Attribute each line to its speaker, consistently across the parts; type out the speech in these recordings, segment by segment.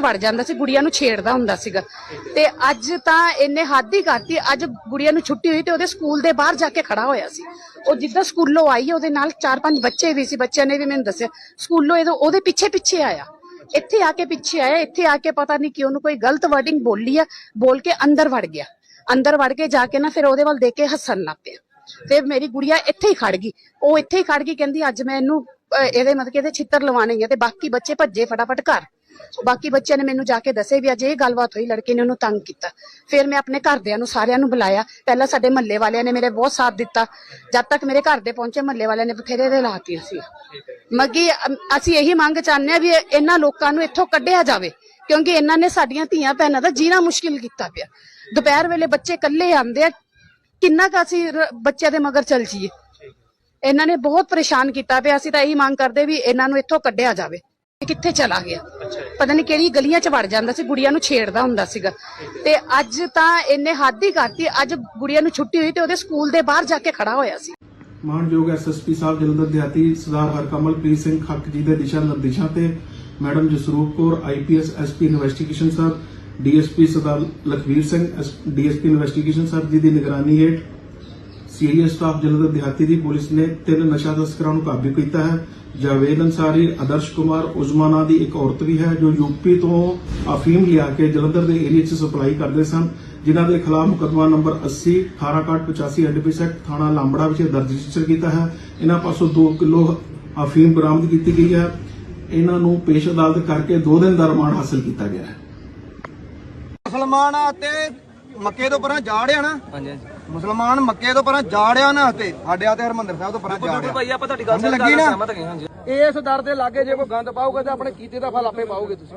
Speaker 1: ਵੜ ਜਾਂਦਾ ਸੀ, ਗੁੜੀਆ ਨੂੰ ਛੇੜਦਾ ਹੁੰਦਾ ਸੀਗਾ। ਤੇ ਅੱਜ ਤਾਂ ਇਹਨੇ ਹੱਦ ਹੀ ਕਰਤੀ, ਅੱਜ ਗੁੜੀਆ ਨੂੰ ਛੁੱਟੀ ਹੋਈ ਤੇ ਉਹਦੇ ਸਕੂਲ ਦੇ ਬਾਹਰ ਜਾ ਕੇ ਖੜਾ ਹੋਇਆ ਸੀ। ਉਹ ਜਿੱਦਾਂ ਸਕੂਲੋਂ ਆਈ ਉਹਦੇ ਨਾਲ ਚਾਰ ਪੰਜ ਬੱਚੇ ਵੀ ਸੀ, ਬੱਚਿਆਂ ਨੇ ਵੀ ਮੈਨੂੰ ਦੱਸਿਆ। ਸਕੂਲੋਂ ਇਹਦੇ, ਉਹਦੇ ਪਿੱਛੇ ਪਿੱਛੇ ਆਇਆ। ਇੱਥੇ ਆ ਕੇ ਪਿੱਛੇ ਆਇਆ, ਇੱਥੇ ਆ ਕੇ ਪਤਾ ਨਹੀਂ ਕਿ ਉਹਨੂੰ ਕੋਈ ਗਲਤ ਵਰਡਿੰਗ ਬੋਲੀ ਆ, ਬੋਲ ਕੇ ਅੰਦਰ ਵੜ ਗਿਆ। ਅੰਦਰ ਵੜ ਕੇ ਜਾ ਕੇ ਨਾ ਫਿਰ ਉਹਦੇ ਵੱਲ ਦੇਖ ਕੇ ਹੱਸਣ ਲੱਗ ਪਿਆ। ਤੇ ਮੇਰੀ ਗੁੜੀਆ ਇੱਥੇ ਹੀ ਖੜ ਗਈ। ਉਹ ਇੱਥੇ ਹੀ ਖੜ ਗਈ, ਕਹਿੰਦੀ, ਅੱਜ ਮੈਂ ਇਹਨੂੰ ਇਹਦੇ ਮਤਲਬ ਕਿ ਇਹਦੇ ਛਿੱਤਰ ਲਵਾਣੇ ਆ ਤੇ ਬਾਕੀ ਬੱਚੇ ਭੱਜੇ ਫਟਾਫਟ ਘਰ। ਬਾਕੀ ਬੱਚਿਆਂ ਨੇ ਮੈਨੂੰ ਜਾ ਕੇ ਦੱਸੇ ਵੀ ਅੱਜ ਇਹ ਗੱਲਬਾਤ ਹੋਈ, ਲੜਕੇ ਨੇ ਉਹਨੂੰ ਤੰਗ ਕੀਤਾ। ਫਿਰ ਮੈਂ ਆਪਣੇ ਘਰਦਿਆਂ ਨੂੰ ਸਾਰਿਆਂ ਨੂੰ ਬੁਲਾਇਆ। ਪਹਿਲਾਂ ਸਾਡੇ ਮਹੱਲੇ ਵਾਲਿਆਂ ਨੇ ਮੇਰੇ ਬਹੁਤ ਸਾਥ ਦਿੱਤਾ। ਜਦ ਤੱਕ ਮੇਰੇ ਘਰ ਦੇ ਪਹੁੰਚੇ, ਮਹੱਲੇ ਵਾਲਿਆਂ ਨੇ ਬਥੇਰੇ ਦੇ ਲਾਤੀਆਂ ਸੀ ਮੱਗੀ ਅਸੀਂ ਇਹੀ ਮੰਗ ਚਾਹੁੰਦੇ ਆ ਵੀ ਇਹਨਾਂ ਲੋਕਾਂ ਨੂੰ ਇੱਥੋਂ ਕੱਢਿਆ ਜਾਵੇ। ਕਿਉਂਕਿ ਇਹਨਾਂ ਨੇ ਸਾਡੀਆਂ ਧੀਆਂ ਭੈਣਾਂ ਦਾ ਜੀਣਾ ਮੁਸ਼ਕਿਲ ਕੀਤਾ ਪਿਆ। ਦੁਪਹਿਰ ਵੇਲੇ ਬੱਚੇ ਇਕੱਲੇ ਆਉਂਦੇ ਆ। ਕਿੰਨਾ ਕੁ ਅਸੀਂ ਬੱਚਿਆਂ ਦੇ ਮਗਰ ਚੱਲ ਜੀਏ ਇਹਨਾਂ ਨੇ ਬਹੁਤ ਪਰੇਸ਼ਾਨ ਕੀਤਾ ਪਿਆ। ਅਸੀਂ ਤਾਂ ਇਹੀ ਮੰਗ ਕਰਦੇ ਵੀ ਇਹਨਾਂ ਨੂੰ ਇੱਥੋਂ ਕੱਢਿਆ ਜਾਵੇ। ਕਿੱਥੇ ਚਲਾ ਗਿਆ। ਪਤਾ ਨਹੀਂ ਕਿਹੜੀ ਗਲੀਆਂ 'ਚ ਵੜ ਜਾਂਦਾ ਸੀ ਗੁੜੀਆ ਨੂੰ ਛੇੜਦਾ ਹੁੰਦਾ ਸੀਗਾ। ਤੇ ਅੱਜ ਤਾਂ ਇਹਨੇ ਹੱਦ ਹੀ ਕਰਤੀ ਅੱਜ ਗੁੜੀਆ ਨੂੰ ਛੁੱਟੀ ਹੋਈ ਤੇ ਉਹਦੇ ਸਕੂਲ ਦੇ ਬਾਹਰ ਜਾ ਕੇ ਖੜਾ ਹੋਇਆ ਸੀ।
Speaker 2: ਮਾਨਯੋਗ ਐਸਐਸਪੀ ਸਾਹਿਬ ਜਲੰਧਰ ਦਿਹਾਤੀ ਸਰਦਾਰ ਹਰਕਮਲਪ੍ਰੀਤ ਸਿੰਘ ਖੱਕ ਜੀ ਦੇ ਦਿਸ਼ਾ ਨਿਰਦੇਸ਼ਾਂ ਤੇ madam Jasroop Kaur IPS SP investigation ਸਾਹਿਬ DSP Sardar Lakhvir Singh DSP investigation ਸਾਹਿਬ ਜੀ ਦੀ ਨਿਗਰਾਨੀ ਹੇਠ ਸੀਰੀਅਸ ਸਟਾਫ ਜਲੰਧਰ ਦਿਹਾਤੀ ਦੀ ਪੁਲਿਸ ਨੇ ਤਿੰਨ ਨਸ਼ਾ ਤਸਕਰਾਂ ਨੂੰ ਕਾਬੂ ਕੀਤਾ ਹੈ। ਜਾਵੇਦ ਅੰਸਾਰੀ ਆਦਰਸ਼ ਕੁਮਾਰ ਉਜ਼ਮਾ ਨਾਂ ਦੀ ਇੱਕ ਔਰਤ ਵੀ ਹੈ ਜੋ ਯੂਪੀ ਤੋਂ ਅਫੀਮ ਲਿਆ ਕੇ ਜਲੰਧਰ ਦੇ ਏਰੀਆ 'ਚ ਸਪਲਾਈ ਕਰਦੇ ਸਨ ਜਿਨ੍ਹਾਂ ਦੇ ਖਿਲਾਫ ਮੁਕੱਦਮਾ ਨੰਬਰ 80 1885 ਐਨਡੀਪੀਐਸ ਐਕਟ ਥਾਣਾ ਲਾਂਬੜਾ ਵਿੱਚ ਦਰਜ ਰਜਿਸਟਰ ਕੀਤਾ ਹੈ। ਇਹਨਾਂ ਪਾਸੋਂ 2 ਕਿਲੋ ਅਫੀਮ ਬਰਾਮਦ ਕੀਤੀ ਗਈ ਹੈ। ਇਹਨਾਂ ਨੂੰ ਪੇਸ਼ ਅਦਾਲਤ ਕਰਕੇ 2 ਦਿਨ ਦਾ ਰਿਮਾਂਡ ਹਾਸਲ ਕੀਤਾ ਗਿਆ ਹੈ।
Speaker 3: ਮੁਸਲਮਾਨ ਤੇ ਮੱਕੇ ਤੋਂ ਪਰਾਂ ਜਾੜਿਆ ਨਾ? ਹਾਂਜੀ। ਮੁਸਲਮਾਨ ਮੱਕੇ ਤੋਂ ਪਰਾਂ ਜਾੜਿਆ ਨਾ ਤੇ ਸਾਡੇ ਆ ਤੇ ਹਰਮੰਦਰ ਸਾਹਿਬ ਤੋਂ ਪਰਾਂ ਜਾੜਿਆ।
Speaker 4: ਭਾਈ ਆਪਾਂ ਤੁਹਾਡੀ ਗੱਲ
Speaker 3: ਸਮਝ ਲੱਗੀ ਨਾ?
Speaker 4: ਸਹਿਮਤ ਹੈਗੇ ਹਾਂਜੀ।
Speaker 3: ਇਸ ਦਰ ਦੇ ਲਾਗੇ ਜੇ ਕੋਈ ਗੰਦ ਪਾਓਗੇ ਤੇ ਆਪਣੇ ਕੀਤੇ ਦਾ ਫਲ ਆਪੇ ਪਾਓਗੇ ਤੁਸੀਂ।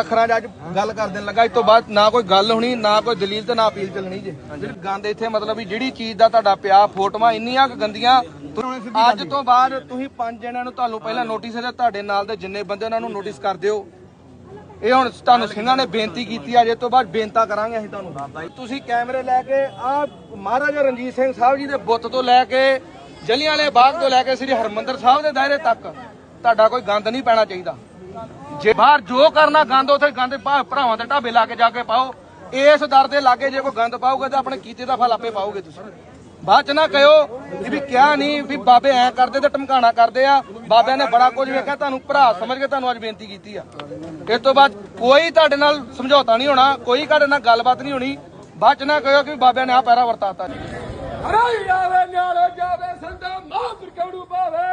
Speaker 3: ਅੱਖਰਾਂ 'ਚ ਅੱਜ ਗੱਲ ਕਰ ਦੇਣ ਲੱਗਾ ਇਸ ਤੋਂ ਬਾਅਦ ਨਾ ਕੋਈ ਗੱਲ ਹੋਣੀ ਨਾ ਕੋਈ ਦਲੀਲ ਤੇ ਨਾ ਅਪੀਲ ਚੱਲਣੀ ਜੇ। ਜਿਹੜੀ ਗੰਦ ਇੱਥੇ ਮਤਲਬ ਵੀ ਜਿਹੜੀ ਚੀਜ਼ ਦਾ ਤੁਹਾਡਾ ਪਿਆ ਫੋਟੋਆਂ ਇੰਨੀਆਂ ਕੁ ਗੰਦੀਆਂ ਅੱਜ ਤੋਂ ਬਾਅਦ ਤੁਸੀਂ ਪੰਜ ਜਣਿਆਂ ਨੂੰ ਤੁਹਾਨੂੰ ਪਹਿਲਾਂ ਨੋਟਿਸ ਹੈ ਤੁਹਾਡੇ ਨਾਲ ਦੇ ਜਿੰਨੇ ਬੰਦੇ ਉਹਨਾਂ ਨੂੰ ਨੋਟਿਸ ਕਰ ਦਿਓ। ਇਹ ਹੁਣ ਤੁਹਾਨੂੰ ਸਿੰਘਾਂ ਨੇ ਬੇਨਤੀ ਕੀਤੀ ਆ ਜੇ ਤੋਂ ਬਾਅਦ ਬੇਨਤਾ ਕਰਾਂਗੇ ਅਸੀਂ ਤੁਹਾਨੂੰ। ਤੁਸੀਂ ਕੈਮਰੇ ਲੈ ਕੇ ਆ ਮਹਾਰਾਜਾ ਰਣਜੀਤ ਸਿੰਘ ਸਾਹਿਬ ਜੀ ਦੇ ਬੁੱਤ ਤੋਂ ਲੈ ਕੇ ਜਲਿਆਂ ਵਾਲੇ ਬਾਗ ਤੋਂ ਲੈ ਕੇ ਸ੍ਰੀ ਹਰਮੰਦਰ ਸਾਹਿਬ ਦੇ ਦਾਇਰੇ ਤੱਕ, ਤੁਹਾਡਾ ਕੋਈ ਗੰਦ ਨਹੀਂ ਪੈਣਾ ਚਾਹੀਦਾ। ਜੇ ਬਾਹਰ ਜੋ ਕਰਨਾ ਗੰਦ, ਉਥੇ ਗੰਦ ਭਰਾਵਾਂ ਦੇ ਢਾਬੇ ਲਾ ਕੇ ਜਾ ਕੇ ਪਾਓ। ਇਸ ਦਰ ਦੇ ਲਾਗੇ ਜੇ ਕੋਈ ਗੰਦ ਪਾਓਗੇ ਤਾਂ ਆਪਣੇ ਕੀਤੇ ਦਾ ਫਲ ਆਪੇ ਪਾਓਗੇ ਤੁਸੀਂ। ਬਾਅਦ ਚ ਨਾ ਕਹਿਓ ਵੀ ਕਿਹਾ ਨਹੀਂ, ਵੀ ਬਾਬੇ ਐ ਕਰਦੇ ਤੇ ਟਮਕਾਣਾ ਕਰਦੇ ਆ। ਬਾਬਿਆਂ ਨੇ ਬੜਾ ਕੁਝ ਵੇਖਿਆ, ਤੁਹਾਨੂੰ ਭਰਾ ਸਮਝ ਕੇ ਤੁਹਾਨੂੰ ਅੱਜ ਬੇਨਤੀ ਕੀਤੀ ਆ। ਇਸ ਤੋਂ ਬਾਅਦ ਕੋਈ ਤੁਹਾਡੇ ਨਾਲ ਸਮਝੌਤਾ ਨਹੀਂ ਹੋਣਾ, ਕੋਈ ਤੁਹਾਡੇ ਨਾਲ ਗੱਲਬਾਤ ਨਹੀਂ ਹੋਣੀ। ਬਾਅਦ ਚ ਨਾ ਕਹਿਓ ਕਿ ਬਾਬਿਆਂ ਨੇ ਆ ਪੈਰਾ ਵਰਤਾਤਾ ਹਰਾਈ ਜਾਵੇ ਨਿਆਲੇ ਜਾਵੇ ਸੰਦਾ ਮਾਂ ਕੜੂ ਪਾਵੇ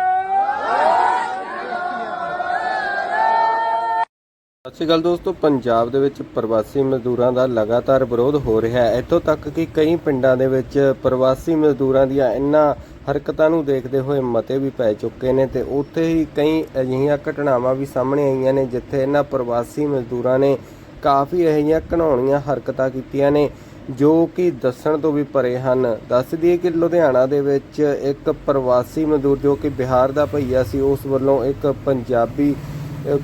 Speaker 5: ਸਤਿ ਗੱਲ ਦੋਸਤੋ, ਪੰਜਾਬ ਦੇ ਵਿੱਚ ਪ੍ਰਵਾਸੀ ਮਜ਼ਦੂਰਾਂ ਦਾ ਲਗਾਤਾਰ ਵਿਰੋਧ ਹੋ ਰਿਹਾ ਹੈ। ਇੱਥੋਂ ਤੱਕ ਕਿ ਕਈ ਪਿੰਡਾਂ ਦੇ ਵਿੱਚ ਪ੍ਰਵਾਸੀ ਮਜ਼ਦੂਰਾਂ ਦੀਆਂ ਇਨ੍ਹਾਂ ਹਰਕਤਾਂ ਨੂੰ ਦੇਖਦੇ ਹੋਏ ਮਤੇ ਵੀ ਪੈ ਚੁੱਕੇ ਨੇ ਤੇ ਉੱਥੇ ਹੀ ਕਈ ਅਜਿਹੀਆਂ ਘਟਨਾਵਾਂ ਵੀ ਸਾਹਮਣੇ ਆਈਆਂ ਨੇ, ਜਿੱਥੇ ਇਹਨਾਂ ਪ੍ਰਵਾਸੀ ਮਜ਼ਦੂਰਾਂ ਨੇ ਕਾਫੀ ਅਜਿਹੀਆਂ ਘਣਾਉਣੀਆਂ ਹਰਕਤਾਂ ਕੀਤੀਆਂ ਨੇ, ਜੋ ਕਿ ਦੱਸਣ ਤੋਂ ਵੀ ਪਰੇ ਹਨ। ਦੱਸ ਦਈਏ ਕਿ ਲੁਧਿਆਣਾ ਦੇ ਵਿੱਚ ਇੱਕ ਪ੍ਰਵਾਸੀ ਮਜ਼ਦੂਰ ਜੋ ਕਿ ਬਿਹਾਰ ਦਾ ਭਈਆ ਸੀ, ਉਸ ਵੱਲੋਂ ਇੱਕ ਪੰਜਾਬੀ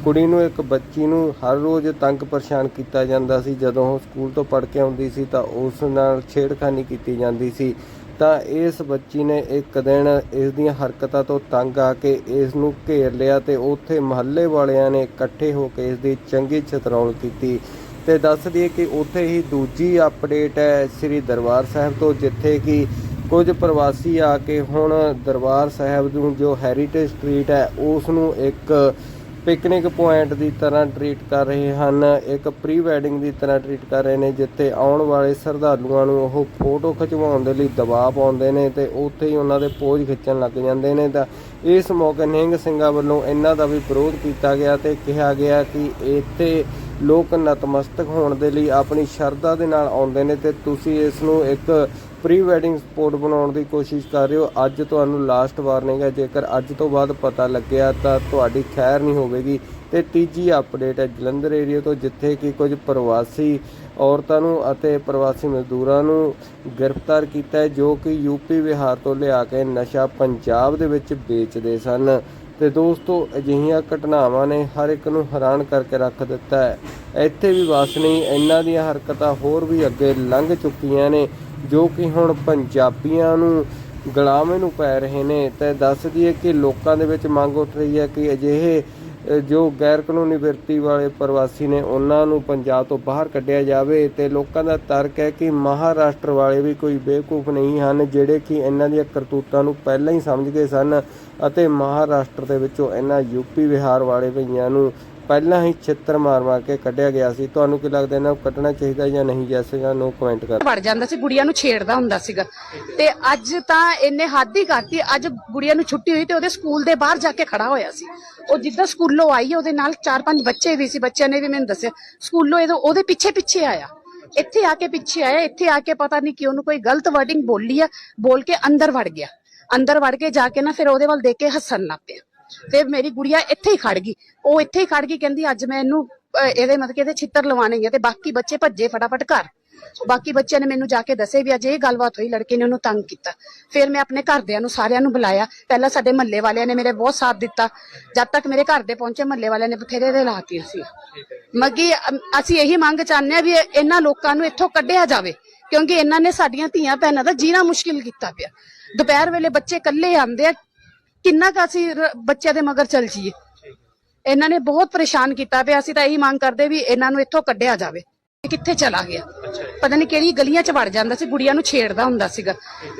Speaker 5: ਕੁੜੀ ਨੂੰ ਇੱਕ ਬੱਚੀ ਨੂੰ ਹਰ ਰੋਜ਼ ਤੰਗ ਪਰੇਸ਼ਾਨ ਕੀਤਾ ਜਾਂਦਾ ਸੀ। ਜਦੋਂ ਉਹ ਸਕੂਲ ਤੋਂ ਪੜ੍ਹ ਕੇ ਆਉਂਦੀ ਸੀ ਤਾਂ ਉਸ ਨਾਲ ਛੇੜਖਾਨੀ ਕੀਤੀ ਜਾਂਦੀ ਸੀ। ਤਾਂ ਇਸ ਬੱਚੀ ਨੇ ਇੱਕ ਦਿਨ ਇਸ ਦੀਆਂ ਹਰਕਤਾਂ ਤੋਂ ਤੰਗ ਆ ਕੇ ਇਸ ਨੂੰ ਘੇਰ ਲਿਆ ਤੇ ਉੱਥੇ ਮਹੱਲੇ ਵਾਲਿਆਂ ਨੇ ਇਕੱਠੇ ਹੋ ਕੇ ਇਸ ਦੀ ਚੰਗੀ ਛਤਰੌਲ ਕੀਤੀ। ਤੇ ਦੱਸ ਦਈਏ ਕਿ ਉੱਥੇ ਹੀ ਦੂਜੀ ਅਪਡੇਟ ਹੈ ਸ੍ਰੀ ਦਰਬਾਰ ਸਾਹਿਬ ਤੋਂ, ਜਿੱਥੇ ਕਿ ਕੁਝ ਪ੍ਰਵਾਸੀ ਆ ਕੇ ਹੁਣ ਦਰਬਾਰ ਸਾਹਿਬ ਨੂੰ ਜੋ ਹੈਰੀਟੇਜ ਸਟਰੀਟ ਹੈ, ਉਸ ਨੂੰ ਇੱਕ ਪਿਕਨਿਕ ਪੁਆਇੰਟ ਦੀ ਤਰ੍ਹਾਂ ਟਰੀਟ ਕਰ ਰਹੇ ਹਨ। ਇੱਕ ਪ੍ਰੀ ਵੈਡਿੰਗ ਦੀ ਤਰ੍ਹਾਂ ਟਰੀਟ ਕਰ ਰਹੇ ਨੇ, ਜਿੱਥੇ ਆਉਣ ਵਾਲੇ ਸ਼ਰਧਾਲੂਆਂ ਨੂੰ ਉਹ ਫੋਟੋ ਖਿਚਵਾਉਣ ਦੇ ਲਈ ਦਬਾਅ ਪਾਉਂਦੇ ਨੇ ਤੇ ਉੱਥੇ ਹੀ ਉਹਨਾਂ ਦੇ ਪੋਜ਼ ਖਿੱਚਣ ਲੱਗ ਜਾਂਦੇ ਨੇ। ਤਾਂ ਇਸ ਮੌਕੇ ਨਿਹੰਗ ਸਿੰਘਾਂ ਵੱਲੋਂ ਇਹਨਾਂ ਦਾ ਵੀ ਵਿਰੋਧ ਕੀਤਾ ਗਿਆ ਤੇ ਕਿਹਾ ਗਿਆ ਕਿ ਇੱਥੇ ਲੋਕ ਨਤਮਸਤਕ ਹੋਣ ਦੇ ਲਈ ਆਪਣੀ ਸ਼ਰਧਾ ਦੇ ਨਾਲ ਆਉਂਦੇ ਨੇ ਤੇ ਤੁਸੀਂ ਇਸ ਨੂੰ ਇੱਕ ਪ੍ਰੀ ਵੈਡਿੰਗ ਸਪੋਰਟ ਬਣਾਉਣ ਦੀ ਕੋਸ਼ਿਸ਼ ਕਰ ਰਹੇ ਹੋ। ਅੱਜ ਤੁਹਾਨੂੰ ਲਾਸਟ ਵਾਰਨਿੰਗ ਹੈ ਜੇਕਰ ਅੱਜ ਤੋਂ ਬਾਅਦ ਪਤਾ ਲੱਗਿਆ ਤਾਂ ਤੁਹਾਡੀ ਖੈਰ ਨਹੀਂ ਹੋਵੇਗੀ। ਤੇ ਤੀਜੀ ਅਪਡੇਟ ਹੈ, ਜਲੰਧਰ ਏਰੀਆ ਤੋਂ ਜਿੱਥੇ ਕਿ ਕੁਝ ਪ੍ਰਵਾਸੀ ਔਰਤਾਂ ਨੂੰ ਅਤੇ ਪ੍ਰਵਾਸੀ ਮਜ਼ਦੂਰਾਂ ਨੂੰ ਗ੍ਰਿਫਤਾਰ ਕੀਤਾ ਹੈ, ਜੋ ਕਿ ਯੂਪੀ ਬਿਹਾਰ ਤੋਂ ਲਿਆ ਕੇ ਨਸ਼ਾ ਪੰਜਾਬ ਦੇ ਵਿੱਚ ਵੇਚਦੇ ਸਨ। ਤੇ ਦੋਸਤੋ, ਅਜਿਹੀਆਂ ਘਟਨਾਵਾਂ ਨੇ ਹਰ ਇੱਕ ਨੂੰ ਹੈਰਾਨ ਕਰਕੇ ਰੱਖ ਦਿੱਤਾ ਹੈ। ਇੱਥੇ ਵੀ ਬਸ ਨਹੀਂ, ਇਹਨਾਂ ਦੀਆਂ ਹਰਕਤਾਂ ਹੋਰ ਵੀ ਅੱਗੇ ਲੰਘ ਚੁੱਕੀਆਂ ਨੇ, ਜੋ ਕਿ ਹੁਣ ਪੰਜਾਬੀਆਂ ਨੂੰ ਗੁਲਾਮੇ ਨੂੰ ਪੈ ਰਹੇ ਨੇ। ਤੇ ਦੱਸ ਦਈਏ ਕਿ ਲੋਕਾਂ ਦੇ ਵਿੱਚ ਮੰਗ ਉੱਠ ਰਹੀ ਹੈ ਕਿ ਅਜਿਹੇ ਜੋ ਗੈਰ ਕਾਨੂੰਨੀ ਵਿਰਤੀ ਵਾਲੇ ਪ੍ਰਵਾਸੀ ਨੇ ਉਹਨਾਂ ਨੂੰ ਪੰਜਾਬ ਤੋਂ ਬਾਹਰ ਕੱਢਿਆ ਜਾਵੇ ਤੇ ਲੋਕਾਂ ਦਾ ਤਰਕ ਹੈ ਕਿ ਮਹਾਰਾਸ਼ਟਰ ਵਾਲੇ ਵੀ ਕੋਈ ਬੇਵਕੂਫ ਨਹੀਂ ਹਨ, ਜਿਹੜੇ ਕਿ ਇਹਨਾਂ ਦੀਆਂ ਕਰਤੂਤਾਂ ਨੂੰ ਪਹਿਲਾਂ ਹੀ ਸਮਝ ਗਏ ਸਨ ਅਤੇ ਮਹਾਰਾਸ਼ਟਰ ਦੇ ਵਿੱਚੋਂ ਇਹਨਾਂ ਯੂਪੀ ਬਿਹਾਰ ਵਾਲੇ ਭਈਆਂ ਨੂੰ ਪਹਿਲਾਂ ਹੀ ਛਿੱਤਰ ਮਾਰ-ਮਾਰ ਕੇ ਕੱਢਿਆ ਗਿਆ ਸੀ। ਤੁਹਾਨੂੰ ਕੀ ਲੱਗਦਾ ਇਹਨਾਂ ਨੂੰ ਕੱਢਣਾ ਚਾਹੀਦਾ ਜਾਂ ਨਹੀਂ, ਜੈਸੇ ਜਾਂ ਕਮੈਂਟ ਕਰ।
Speaker 1: ਵੜ ਜਾਂਦਾ ਸੀ, ਗੁੜੀਆਂ ਨੂੰ ਛੇੜਦਾ ਹੁੰਦਾ ਸੀਗਾ। ਤੇ ਅੱਜ ਤਾਂ ਇਹਨੇ ਹੱਦ ਹੀ ਕਰਤੀ, ਅੱਜ ਗੁੜੀਆਂ ਨੂੰ ਛੁੱਟੀ ਹੋਈ ਤੇ ਉਹਦੇ ਸਕੂਲ ਦੇ ਬਾਹਰ ਜਾ ਕੇ ਖੜਾ ਹੋਇਆ ਸੀ। ਉਹ ਜਿੱਦਾਂ ਸਕੂਲੋਂ ਆਈ, ਉਹਦੇ ਨਾਲ ਚਾਰ ਪੰਜ ਬੱਚੇ ਵੀ ਸੀ, ਬੱਚਿਆਂ ਨੇ ਵੀ ਮੈਨੂੰ ਦੱਸਿਆ। ਸਕੂਲੋਂ ਇਹਦੇ, ਉਹਦੇ ਪਿੱਛੇ ਪਿੱਛੇ ਆਇਆ। ਇੱਥੇ ਆ ਕੇ ਪਿੱਛੇ ਆਇਆ, ਇੱਥੇ ਆ ਕੇ ਪਤਾ ਨਹੀਂ ਕਿ ਉਹਨੂੰ ਕੋਈ ਗਲਤ ਵਰਡਿੰਗ ਬੋਲੀ ਆ, ਬੋਲ ਕੇ ਅੰਦਰ ਵੜ ਗਿਆ। ਅੰਦਰ ਵੜ ਕੇ ਜਾ ਕੇ ਨਾ ਫਿਰ ਉਹਦੇ ਵੱਲ ਦੇਖ ਕੇ ਹੱਸਣ ਲੱਗ ਪਿਆ। ਤੇ ਮੇਰੀ ਗੁੜੀਆ ਇੱਥੇ ਹੀ ਖੜ ਗਈ। ਉਹ ਇੱਥੇ ਹੀ ਖੜ ਗਈ, ਕਹਿੰਦੀ, ਅੱਜ ਮੈਂ ਇਹਨੂੰ ਇਹਦੇ ਮਤਲਬ ਕਿ ਇਹਦੇ ਛਿੱਤਰ ਲਵਾਣੇ ਆ ਤੇ ਬਾਕੀ ਬੱਚੇ ਭੱਜੇ ਫਟਾਫਟ ਘਰ। ਬਾਕੀ ਬੱਚਿਆਂ ਨੇ ਮੈਨੂੰ ਜਾ ਕੇ ਦੱਸੇ ਵੀ ਅੱਜ ਇਹ ਗੱਲਬਾਤ ਹੋਈ, ਲੜਕੇ ਨੇ ਉਹਨੂੰ ਤੰਗ ਕੀਤਾ। ਫਿਰ ਮੈਂ ਆਪਣੇ ਘਰਦਿਆਂ ਨੂੰ ਸਾਰਿਆਂ ਨੂੰ ਬੁਲਾਇਆ। ਪਹਿਲਾਂ ਸਾਡੇ ਮਹੱਲੇ ਵਾਲਿਆਂ ਨੇ ਮੇਰੇ ਬਹੁਤ ਸਾਥ ਦਿੱਤਾ। ਜਦ ਤੱਕ ਮੇਰੇ ਘਰ ਦੇ ਪਹੁੰਚੇ, ਮਹੱਲੇ ਵਾਲਿਆਂ ਨੇ ਬਥੇਰੇ ਦੇ ਲਾਤੀਆਂ ਸੀ ਮੱਗੀ ਅਸੀਂ ਇਹੀ ਮੰਗ ਚਾਹੁੰਦੇ ਆ ਵੀ ਇਹਨਾਂ ਲੋਕਾਂ ਨੂੰ ਇੱਥੋਂ ਕੱਢਿਆ ਜਾਵੇ, ਕਿਉਂਕਿ ਇਹਨਾਂ ਨੇ ਸਾਡੀਆਂ ਧੀਆਂ ਭੈਣਾਂ ਦਾ ਜੀਣਾ ਮੁਸ਼ਕਿਲ ਕੀਤਾ ਪਿਆ। ਦੁਪਹਿਰ ਵੇਲੇ ਬੱਚੇ ਇਕੱਲੇ ਆਉਂਦੇ ਆ, ਕਿੰਨਾ ਕੁ ਅਸੀਂ ਬੱਚਿਆਂ ਦੇ ਮਗਰ ਚੱਲ ਜੀਏ ਇਹਨਾਂ ਨੇ ਬਹੁਤ ਪਰੇਸ਼ਾਨ ਕੀਤਾ ਪਿਆ। ਅਸੀਂ ਤਾਂ ਇਹੀ ਮੰਗ ਕਰਦੇ ਵੀ ਇਹਨਾਂ ਨੂੰ ਇੱਥੋਂ ਕੱਢਿਆ ਜਾਵੇ। ਕਿੱਥੇ ਚਲਾ ਗਿਆ। ਪਤਾ ਨਹੀਂ ਕਿਹੜੀ ਗਲੀਆਂ 'ਚ ਵੜ ਜਾਂਦਾ ਸੀ ਗੁੜੀਆਂ ਨੂੰ ਛੇੜਦਾ ਹੁੰਦਾ ਸੀਗਾ।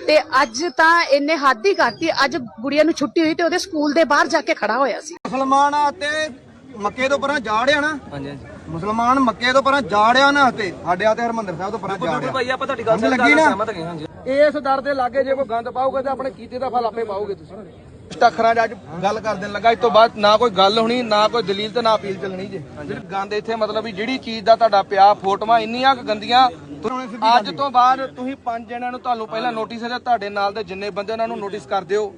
Speaker 1: ਤੇ ਅੱਜ ਤਾਂ ਇਹਨੇ ਹੱਦ ਹੀ ਕਰਤੀ ਅੱਜ ਗੁੜੀਆਂ ਨੂੰ ਛੁੱਟੀ ਹੋਈ ਤੇ ਉਹਦੇ ਸਕੂਲ ਦੇ ਬਾਹਰ ਜਾ ਕੇ ਖੜਾ ਹੋਇਆ ਸੀ।
Speaker 4: ਮੁਸਲਮਾਨ ਆ ਤੇ ਮੱਕੇ ਤੋਂ ਪਰਾਂ ਜਾੜਿਆ ਨਾ। ਹਾਂਜੀ ਹਾਂਜੀ। ਮੁਸਲਮਾਨ ਮੱਕੇ ਤੋਂ ਪਰਾਂ ਜਾੜਿਆ ਨਾ ਤੇ ਸਾਡੇ ਆ ਤੇ ਹਰਮੰਦਰ ਸਾਹਿਬ ਤੋਂ ਪਰਾਂ ਜਾੜਿਆ। ਭਾਈ ਆਪਾਂ ਤੁਹਾਡੀ ਗੱਲ ਲੱਗੀ ਨਾ।
Speaker 3: ਇਸ ਦਰ ਦੇ ਲਾਗੇ ਜੇ ਕੋਈ ਗੰਦ ਪਾਓਗੇ ਤਾਂ ਆਪਣੇ ਕੀਤੇ ਦਾ ਫਲ ਆਪੇ ਪਾਓਗੇ ਤੁਸੀਂ। ਸਪਸ਼ਟ 'ਚ ਅੱਜ ਗੱਲ ਕਰ ਦੇਣ ਲੱਗਾ। ਇਸ ਤੋਂ ਬਾਅਦ ਨਾ ਕੋਈ ਗੱਲ ਹੋਣੀ, ਨਾ ਕੋਈ ਦਲੀਲ ਤੇ ਨਾ ਅਪੀਲ ਚੱਲਣੀ ਜੇ। ਜਿਹੜੀ ਗੰਦ ਇੱਥੇ ਮਤਲਬ ਵੀ ਜਿਹੜੀ ਚੀਜ਼ ਦਾ ਤੁਹਾਡਾ ਪਿਆ ਫੋਟੋਆਂ, ਇੰਨੀਆਂ ਕੁ ਗੰਦੀਆਂ। ਅੱਜ ਤੋਂ ਬਾਅਦ ਤੁਸੀਂ ਪੰਜ ਜਣਿਆਂ ਨੂੰ ਤੁਹਾਨੂੰ ਪਹਿਲਾਂ ਨੋਟਿਸ ਹੈ, ਤੁਹਾਡੇ ਨਾਲ ਦੇ ਜਿੰਨੇ ਬੰਦੇ ਉਹਨਾਂ ਨੂੰ ਨੋਟਿਸ ਕਰ ਦਿਓ।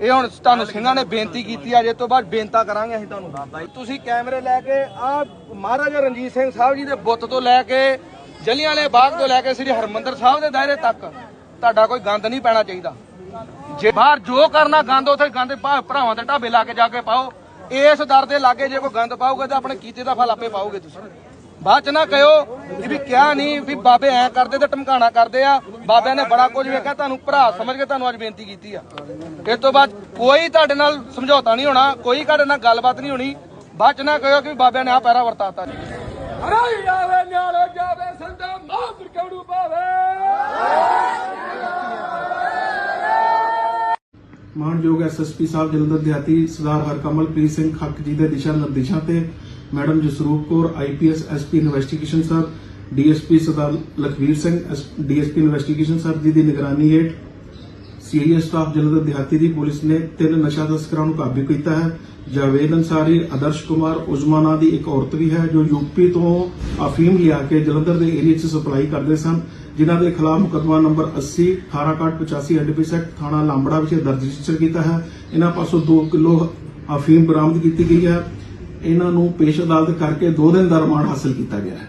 Speaker 3: ਇਹ ਹੁਣ ਤੁਹਾਨੂੰ ਸਿੰਘਾਂ ਨੇ ਬੇਨਤੀ ਕੀਤੀ ਆ ਜੇ ਤੋਂ ਬਾਅਦ ਬੇਨਤਾ ਕਰਾਂਗੇ ਅਸੀਂ ਤੁਹਾਨੂੰ। ਤੁਸੀਂ ਕੈਮਰੇ ਲੈ ਕੇ ਆ ਮਹਾਰਾਜਾ ਰਣਜੀਤ ਸਿੰਘ ਸਾਹਿਬ ਜੀ ਦੇ ਬੁੱਤ ਤੋਂ ਲੈ ਕੇ ਜਲਿਆਂਵਾਲੇ ਬਾਗ ਤੋਂ ਲੈ ਕੇ ਸ੍ਰੀ ਹਰਮੰਦਰ ਸਾਹਿਬ ਦੇ ਦਾਇਰੇ ਤੱਕ ਤੁਹਾਡਾ ਕੋਈ ਗੰਦ ਨਹੀਂ ਪੈਣਾ ਚਾਹੀਦਾ। ਜੇ ਬਾਹਰ ਜੋ ਕਰਨਾ ਗੰਦ, ਉਥੇ ਗੰਦ ਭਰਾਵਾਂ ਦੇ ਢਾਬੇ ਲਾ ਕੇ ਜਾ ਕੇ ਪਾਓ। ਇਸ ਦਰ ਦੇ ਲਾਗੇ ਜੇ ਕੋਈ ਗੰਦ ਪਾਓਗੇ ਤਾਂ ਆਪਣੇ ਕੀਤੇ ਦਾ ਫਲ ਆਪੇ ਪਾਓਗੇ ਤੁਸੀਂ। ਬਾਅਦ ਚ ਨਾ ਕਹਿਓ ਵੀ ਕਿਹਾ ਨਹੀਂ ਵੀ ਬਾਬੇ ਐ ਕਰਦੇ ਤੇ ਟਮਕਾਣਾ ਕਰਦੇ ਆ। ਬਾਬਿਆਂ ਨੇ ਬੜਾ ਕੁਝ ਵੇਖਿਆ, ਤੁਹਾਨੂੰ ਭਰਾ ਸਮਝ ਕੇ ਤੁਹਾਨੂੰ ਅੱਜ ਬੇਨਤੀ ਕੀਤੀ ਆ। ਇਸ ਤੋਂ ਬਾਅਦ ਕੋਈ ਤੁਹਾਡੇ ਨਾਲ ਸਮਝੌਤਾ ਨਹੀਂ ਹੋਣਾ, ਕੋਈ ਤੁਹਾਡੇ ਨਾਲ ਗੱਲਬਾਤ ਨਹੀਂ ਹੋਣੀ। ਬਾਅਦ ਚ ਨਾ ਕਹਿਓ ਕਿ ਬਾਬਿਆਂ ਨੇ ਆ ਪੈਰਾ ਵਰਤਾਤਾ ਜੀ ਜਾਵੇ ਨਿਆਲੋ ਜਾਵੇ ਸੰਦਾ ਮਾਤਰ ਕੌੜੂ ਪਾਵੇ
Speaker 2: ਮਾਨਯੋਗ ਐਸਐਸਪੀ ਸਾਹਿਬ ਜਲੰਧਰ ਦਿਹਾਤੀ ਸਰਦਾਰ ਹਰਕਮਲਪ੍ਰੀਤ ਸਿੰਘ ਖੱਕ ਜੀ ਦੇ ਦਿਸ਼ਾ ਨਿਰਦੇਸ਼ਾਂ ਤੇ madam Jasroop Kaur IPS SP investigation sir DSP Sardar Lakhvir Singh DSP investigation sir ਜੀ ਦੀ ਨਿਗਰਾਨੀ ਹੇਠ ਸੀਆਈਏ ਸਟਾਫ ਜਲੰਧਰ ਦਿਹਾਤੀ ਦੀ ਪੁਲਿਸ ਨੇ ਤਿੰਨ ਨਸ਼ਾ ਤਸਕਰਾਂ ਨੂੰ ਕਾਬੂ ਕੀਤਾ ਹੈ। ਜਾਵੇਦ ਅੰਸਾਰੀ ਆਦਰਸ਼ ਕੁਮਾਰ ਉਜ਼ਮਾਨਾ ਦੀ ਇੱਕ ਔਰਤ ਵੀ ਹੈ, ਜੋ ਯੂਪੀ ਤੋਂ ਅਫੀਮ ਲਿਆ ਕੇ ਜਲੰਧਰ ਦੇ ਏਰੀਆ 'ਚ ਸਪਲਾਈ ਕਰਦੇ ਸਨ, ਜਿਨ੍ਹਾਂ ਦੇ ਖਿਲਾਫ ਮੁਕੱਦਮਾ ਨੰਬਰ 80 1885 ਐਨਡੀਪੀਐਸ ਸੈਕਟ ਥਾਣਾ ਲਾਂਬੜਾ ਵਿਖੇ ਦਰਜ ਰਜਿਸਟਰ ਕੀਤਾ ਹੈ। ਇਹਨਾਂ ਪਾਸੋਂ 2 ਕਿਲੋ ਅਫੀਮ ਬਰਾਮਦ ਕੀਤੀ ਗਈ ਹੈ। ਇਹਨਾਂ ਨੂੰ ਪੇਸ਼ ਅਦਾਲਤ ਕਰਕੇ 2 ਦਿਨ ਦਾ ਰਿਮਾਂਡ ਹਾਸਲ ਕੀਤਾ ਗਿਆ ਹੈ।